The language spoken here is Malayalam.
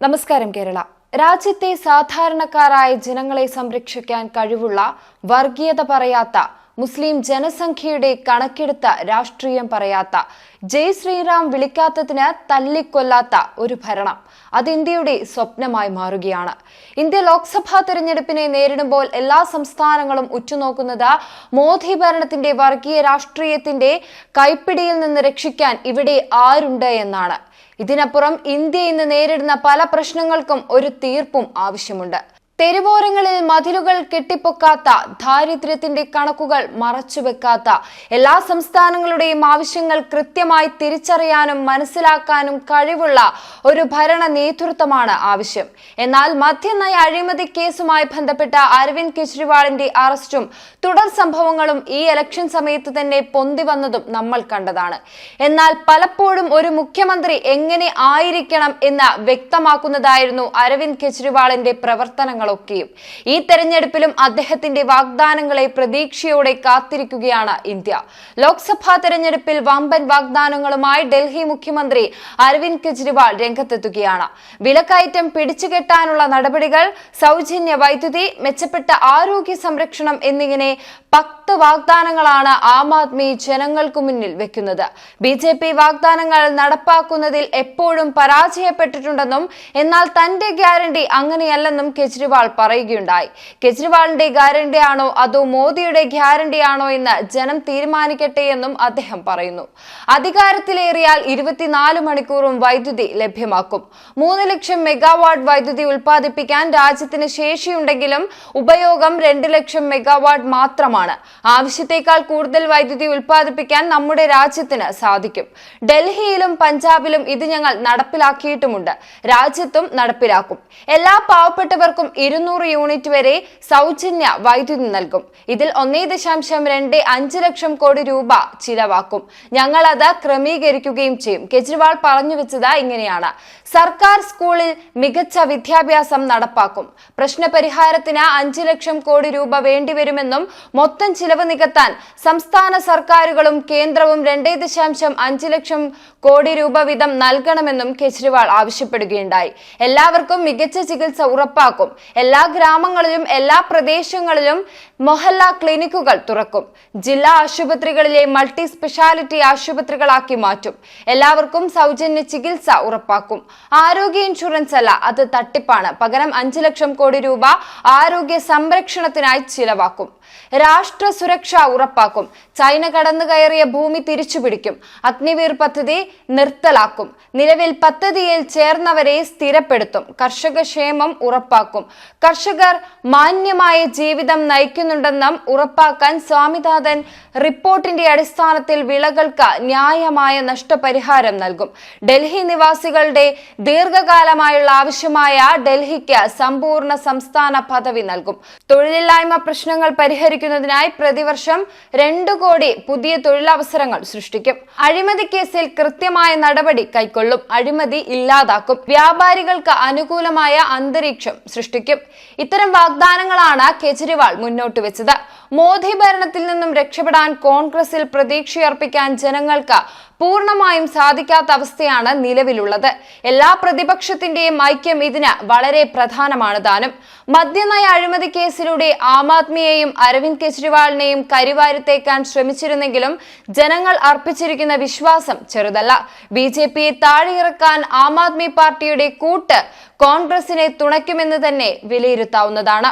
നമസ്കാരം കേരള. രാജ്യത്തെ സാധാരണക്കാരായ ജനങ്ങളെ സംരക്ഷിക്കാൻ കഴിവുള്ള വർഗീയത പറയാത്ത മുസ്ലിം ജനസംഖ്യയുടെ കണക്കെടുത്ത രാഷ്ട്രീയം പറയാത്ത ജയ് ശ്രീറാം വിളിക്കാത്തതിന് തല്ലിക്കൊല്ലാത്ത ഒരു ഭരണം അത് ഇന്ത്യയുടെ സ്വപ്നമായി മാറുകയാണ്. ഇന്ത്യ ലോക്സഭാ തെരഞ്ഞെടുപ്പിനെ നേരിടുമ്പോൾ എല്ലാ സംസ്ഥാനങ്ങളും ഉറ്റുനോക്കുന്നത് മോദി ഭരണത്തിന്റെ വർഗീയ രാഷ്ട്രീയത്തിന്റെ കൈപ്പിടിയിൽ നിന്ന് രക്ഷിക്കാൻ ഇവിടെ ആരുണ്ട് എന്നാണ്. ഇതിനപ്പുറം ഇന്ത്യ ഇന്ന് നേരിടുന്ന പല പ്രശ്നങ്ങൾക്കും ഒരു തീർപ്പും ആവശ്യമുണ്ട്. തെരുവോരങ്ങളിൽ മതിലുകൾ കെട്ടിപ്പൊക്കാത്ത ദാരിദ്ര്യത്തിന്റെ കണക്കുകൾ മറച്ചുവെക്കാത്ത എല്ലാ സംസ്ഥാനങ്ങളുടെയും ആവശ്യങ്ങൾ കൃത്യമായി തിരിച്ചറിയാനും മനസ്സിലാക്കാനും കഴിവുള്ള ഒരു ഭരണ നേതൃത്വമാണ് ആവശ്യം. എന്നാൽ മദ്യനയ അഴിമതി കേസുമായി ബന്ധപ്പെട്ട അരവിന്ദ് കെജ്രിവാളിന്റെ അറസ്റ്റും തുടർ സംഭവങ്ങളും ഈ ഇലക്ഷൻ സമയത്ത് തന്നെ പൊന്തി വന്നതും നമ്മൾ കണ്ടതാണ്. എന്നാൽ പലപ്പോഴും ഒരു മുഖ്യമന്ത്രി എങ്ങനെ ആയിരിക്കണം എന്ന് വ്യക്തമാക്കുന്നതായിരുന്നു അരവിന്ദ് കെജ്രിവാളിന്റെ പ്രവർത്തനങ്ങളൊക്കെയും ഈ തെരഞ്ഞെടുപ്പിലും അദ്ദേഹത്തിന്റെ വാഗ്ദാനങ്ങളെ പ്രതീക്ഷയോടെ കാത്തിരിക്കുകയാണ് ഇന്ത്യ. ലോക്സഭാ തെരഞ്ഞെടുപ്പിൽ വമ്പൻ വാഗ്ദാനങ്ങളുമായി ഡൽഹി മുഖ്യമന്ത്രി അരവിന്ദ് കെജ്രിവാൾ രംഗത്തെത്തുകയാണ്. വിലക്കയറ്റം പിടിച്ചുകെട്ടാനുള്ള നടപടികൾ സൗജന്യ വൈദ്യുതി മെച്ചപ്പെട്ട ആരോഗ്യ സംരക്ഷണം എന്നിങ്ങനെ പത്ത് വാഗ്ദാനങ്ങളാണ് ആം ആദ്മി ജനങ്ങൾക്കു മുന്നിൽ വെക്കുന്നത്. ബി ജെ പി വാഗ്ദാനങ്ങൾ നടപ്പാക്കുന്നതിൽ എപ്പോഴും പരാജയപ്പെട്ടിട്ടുണ്ടെന്നും എന്നാൽ തന്റെ ഗ്യാരണ്ടി അങ്ങനെയല്ലെന്നും കെജ്രിവാൾ പറയുകയുണ്ടായി. കെജ്രിവാളിന്റെ ഗ്യാരണ്ടിയാണോ അതോ മോദിയുടെ ഗ്യാരണ്ടിയാണോ എന്ന് ജനം തീരുമാനിക്കട്ടെ എന്നും അദ്ദേഹം പറയുന്നു. അധികാരത്തിലേറിയാൽ ഇരുപത്തിനാല് മണിക്കൂറും വൈദ്യുതി ലഭ്യമാക്കും. മൂന്ന് ലക്ഷം മെഗാവാട്ട് വൈദ്യുതി ഉൽപ്പാദിപ്പിക്കാൻ രാജ്യത്തിന് ശേഷിയുണ്ടെങ്കിലും ഉപയോഗം രണ്ട് ലക്ഷം മെഗാവാട്ട് മാത്രമാണ്. ആവശ്യത്തേക്കാൾ കൂടുതൽ വൈദ്യുതി ഉൽപ്പാദിപ്പിക്കാൻ നമ്മുടെ രാജ്യത്തിന് സാധിക്കും. ഡൽഹിയിലും പഞ്ചാബിലും ഇത് ഞങ്ങൾ നടപ്പിലാക്കിയിട്ടുമുണ്ട്. രാജ്യത്തും നടപ്പിലാക്കും. എല്ലാ പാവപ്പെട്ടവർക്കും ഇരുന്നൂറ് യൂണിറ്റ് വരെ സൗജന്യ വൈദ്യുതി നൽകും. ഇതിൽ ഒന്നേ ദശാംശം രണ്ട് അഞ്ച് ലക്ഷം കോടി രൂപ ചിലവാക്കും. ഞങ്ങൾ അത് ക്രമീകരിക്കുകയും ചെയ്യും. കെജ്രിവാൾ പറഞ്ഞു വെച്ചത് ഇങ്ങനെയാണ്. സർക്കാർ സ്കൂളിൽ മികച്ച വിദ്യാഭ്യാസം നടപ്പാക്കും. പ്രശ്നപരിഹാരത്തിന് അഞ്ച് ലക്ഷം കോടി രൂപ വേണ്ടിവരുമെന്നും മൊത്തം ചിലവ് നികത്താൻ സംസ്ഥാന സർക്കാരുകളും കേന്ദ്രവും രണ്ടേ ദശാംശം അഞ്ച് ലക്ഷം കോടി രൂപ വീതം നൽകണമെന്നും കെജ്രിവാൾ ആവശ്യപ്പെടുകയുണ്ടായി. എല്ലാവർക്കും മികച്ച ചികിത്സ ഉറപ്പാക്കും. എല്ലാ ഗ്രാമങ്ങളിലും എല്ലാ പ്രദേശങ്ങളിലും മൊഹല്ല ക്ലിനിക്കുകൾ തുറക്കും. ജില്ലാ ആശുപത്രികളിലെ മൾട്ടി സ്പെഷ്യാലിറ്റി ആശുപത്രികളാക്കി മാറ്റും. എല്ലാവർക്കും സൗജന്യ ചികിത്സ ഉറപ്പാക്കും. ആരോഗ്യ ഇൻഷുറൻസ് അല്ല അത് തട്ടിപ്പാണ്. പകരം അഞ്ചു ലക്ഷം കോടി രൂപ ആരോഗ്യ സംരക്ഷണത്തിനായി ചിലവാക്കും. രാഷ്ട്ര സുരക്ഷ ഉറപ്പാക്കും. ചൈന കടന്നു കയറിയ ഭൂമി തിരിച്ചുപിടിക്കും. അഗ്നിവീർ പദ്ധതി നിർത്തലാക്കും. നിലവിൽ പദ്ധതിയിൽ ചേർന്നവരെ സ്ഥിരപ്പെടുത്തും. കർഷക ക്ഷേമം ഉറപ്പാക്കും. കർഷകർ മാന്യമായ ജീവിതം നയിക്കുന്നുണ്ടെന്നും ഉറപ്പാക്കാൻ സ്വാമിനാഥൻ റിപ്പോർട്ടിന്റെ അടിസ്ഥാനത്തിൽ വിളകൾക്ക് ന്യായമായ നഷ്ടപരിഹാരം നൽകും. ഡൽഹി നിവാസികളുടെ ദീർഘകാലമായുള്ള ആവശ്യമായ ഡൽഹിക്ക് സമ്പൂർണ സംസ്ഥാന പദവി നൽകും. തൊഴിലില്ലായ്മ പ്രശ്നങ്ങൾ പരിഹരിക്കുന്നതിനായി പ്രതിവർഷം രണ്ടു കോടി പുതിയ തൊഴിലവസരങ്ങൾ സൃഷ്ടിക്കും. അഴിമതി കേസിൽ കൃത്യമായ നടപടി കൈക്കൊള്ളും. അഴിമതി ഇല്ലാതാക്കും. വ്യാപാരികൾക്ക് അനുകൂലമായ അന്തരീക്ഷം സൃഷ്ടിക്കും. ഇത്തരം വാഗ്ദാനങ്ങളാണ് കെജ്രിവാൾ മുന്നോട്ട് വെച്ചത്. മോദി ഭരണത്തിൽ നിന്നും രക്ഷപ്പെടാൻ കോൺഗ്രസിൽ പ്രതീക്ഷയർപ്പിക്കാൻ ജനങ്ങൾക്ക് പൂർണമായും സാധിക്കാത്ത അവസ്ഥയാണ് നിലവിലുള്ളത്. എല്ലാ പ്രതിപക്ഷത്തിന്റെയും ഐക്യം ഇതിന് വളരെ പ്രധാനമാണ് താനും. മദ്യനയ അഴിമതി കേസിലൂടെ ആം ആദ്മിയെയും അരവിന്ദ് കെജ്രിവാളിനെയും കരിവാരിത്തേക്കാൻ ശ്രമിച്ചിരുന്നെങ്കിലും ജനങ്ങൾ അർപ്പിച്ചിരിക്കുന്ന വിശ്വാസം ചെറുതല്ല. ബി ജെ പിയെ താഴെയിറക്കാൻ ആം ആദ്മി പാർട്ടിയുടെ കൂട്ട് കോൺഗ്രസിനെ തുണയ്ക്കുമെന്ന് തന്നെ വിലയിരുത്താവുന്നതാണ്